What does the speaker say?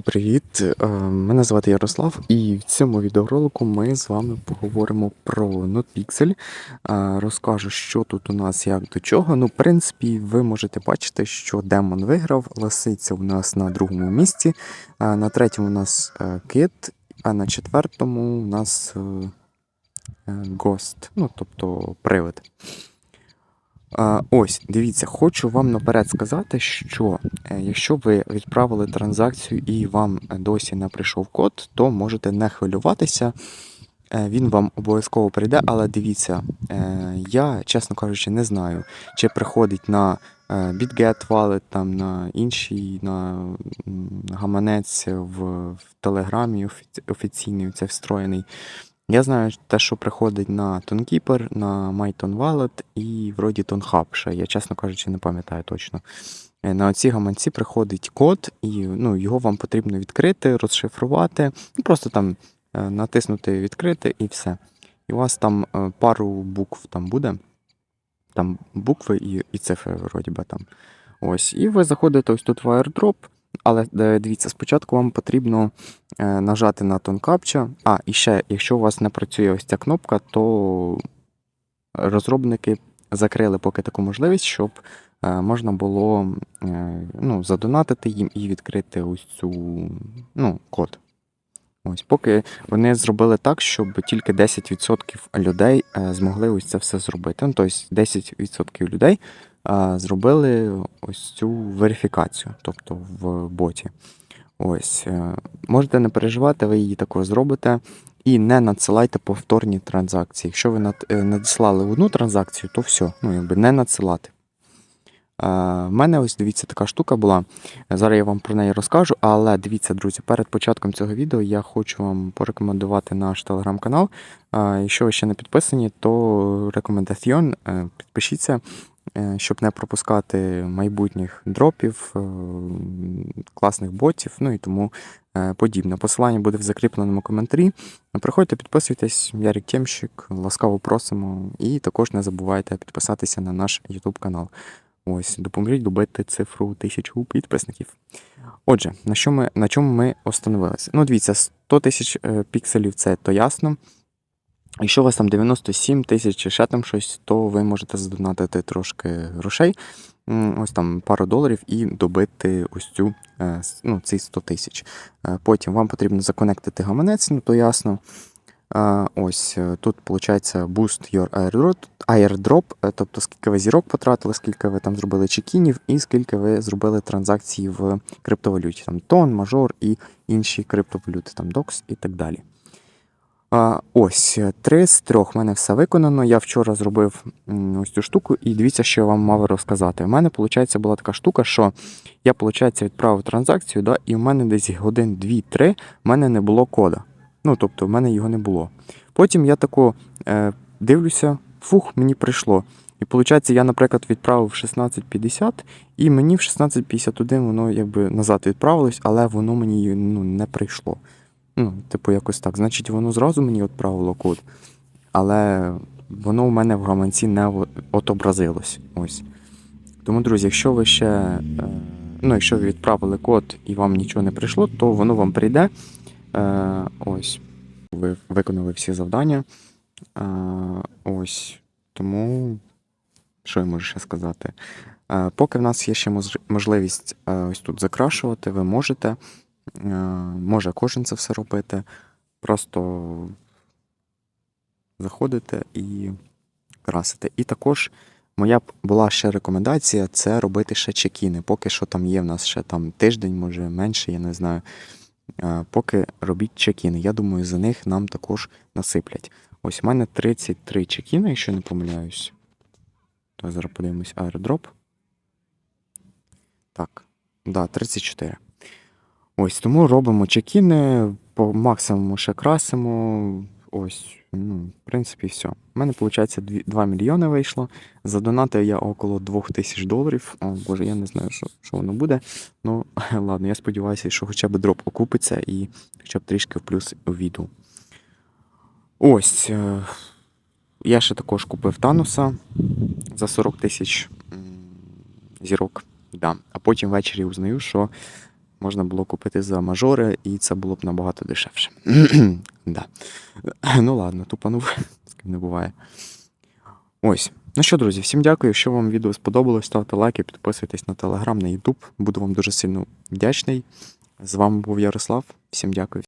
Привіт, е, мене звати Ярослав, і в цьому відеоролику ми з вами поговоримо про NotePixel. Е, Розкажу, що тут у нас як до чого. Ну, в принципі, ви можете бачити, що демон виграв. Лисиця у нас на другому місці, е, на третьому у нас кит, а на четвертому у нас е, ну, тобто привид. Ось, дивіться, хочу вам наперед сказати, що е, якщо ви відправили транзакцію і вам е, досі не прийшов код, то можете не хвилюватися. Е, Він вам обов'язково прийде, але дивіться, я, чесно кажучи, не знаю, чи приходить на BitGet Wallet, там на інший, на гаманець в, в Телеграмі офіційний, це встроєний. Я знаю те, що приходить на TonKeeper, на MyTon Wallet і вроді TonHub ще. Я, чесно кажучи, не пам'ятаю точно. Е, На оці гаманці приходить код, і ну, його вам потрібно відкрити, розшифрувати, ну, просто там е, натиснути відкрити і все. І у вас там е, пару букв там буде. Там букви і, і цифри, вроді би там. Ось. І ви заходите ось тут в airdrop, але е, дивіться, спочатку вам потрібно е, нажати на Captcha. А, і ще, якщо у вас не працює ось ця кнопка, то розробники закрили поки таку можливість, щоб е, можна було ну, задонатити їм і відкрити ось цю ну, код. Ось, поки вони зробили так, щоб тільки 10% людей змогли ось це все зробити. Ну, тобто 10% людей зробили ось цю верифікацію, тобто в боті. Ось, е, можете не переживати, ви її також зробите. І не надсилайте повторні транзакції. Якщо ви е, надіслали одну транзакцію, то все, ну якби не надсилати. Е, В мене ось дивіться така штука була. Зараз я вам про неї розкажу, але дивіться, друзі, перед початком цього відео я хочу вам порекомендувати наш телеграм-канал. Е, Якщо ви ще не підписані, то рекомендаціон, е, підпишіться, е, щоб не пропускати майбутніх дропів, е, класних ботів, ну і тому е, подібне. Посилання буде в закріпленому коментарі. Приходьте, підписуйтесь, Ярик Тємщик, ласкаво просимо. І також не забувайте підписатися на наш YouTube канал. Ось, допоможіть добити цифру тисячу підписників. Отже, на, що ми, на чому ми остановилися? Ну, дивіться, 100 тисяч е, пікселів це то ясно. Якщо у вас там 97 тисяч чи ще там щось, то ви можете задонатити трошки грошей, ось там пару доларів, і добити ось цю, е, ну, ці 100 тисяч. Е, Потім вам потрібно законектити гаманець, ну то ясно. Е, Ось тут виходить boost your airdrop, тобто скільки ви зірок потратили, скільки ви там зробили чекінів, і скільки ви зробили транзакцій в криптовалюті, там тон, мажор і інші криптовалюти, там DOX і так далі. Ось, три з трьох в мене все виконано. Я вчора зробив ось цю штуку, і дивіться, що я вам мав розказати. У мене, виходить, була така штука, що я, виходить, відправив транзакцію, да, і в мене десь годин 2-3 в мене не було кода. Ну, тобто, в мене його не було. Потім я тако е, дивлюся, фух, мені прийшло. І виходить, я, наприклад, відправив 16.50, і мені в 16.51 воно якби назад відправилось, але воно мені ну, не прийшло. Ну, типу, якось так. Значить, воно зразу мені відправило код, але воно у мене в гаманці не отобразилось. Ось. Тому, друзі, якщо ви ще. е, Ну, якщо ви відправили код і вам нічого не прийшло, то воно вам прийде. Е, ось. Ви виконали всі завдання. Е, ось. Тому. Що я можу ще сказати? Поки в нас є ще можливість ось тут закрашувати, ви можете. Е, може кожен це все робити. Просто заходите і красите. І також моя була ще рекомендація це робити ще чекіни. Поки що там є в нас ще там тиждень, може менше, я не знаю. Е, Поки робіть чекіни. Я думаю, за них нам також насиплять. Ось у мене 33 чекіни, якщо не помиляюсь. Зараз подивимось airdrop. Так, да, 34. Ось тому робимо чекіни, по максимуму ще красимо. Ось, ну, в принципі, все. У мене, виходить, 2 мільйони вийшло. Задонатив я около 2000 доларів. О, боже, я не знаю, що, що воно буде. Ну, ладно, я сподіваюся, що хоча б дроп окупиться і хоча б трішки в плюс увійду. Ось. е, Я ще також купив Тануса за 40 тисяч зірок. Да. А потім ввечері узнаю, що можна було купити за мажори, і це було б набагато дешевше. да. Ну ладно, тупанув, не буває. Ось. Ну що, друзі, всім дякую. Якщо вам відео сподобалось, ставте лайки, підписуйтесь на телеграм, на Ютуб. Буду вам дуже сильно вдячний. З вами був Ярослав. Всім дякую.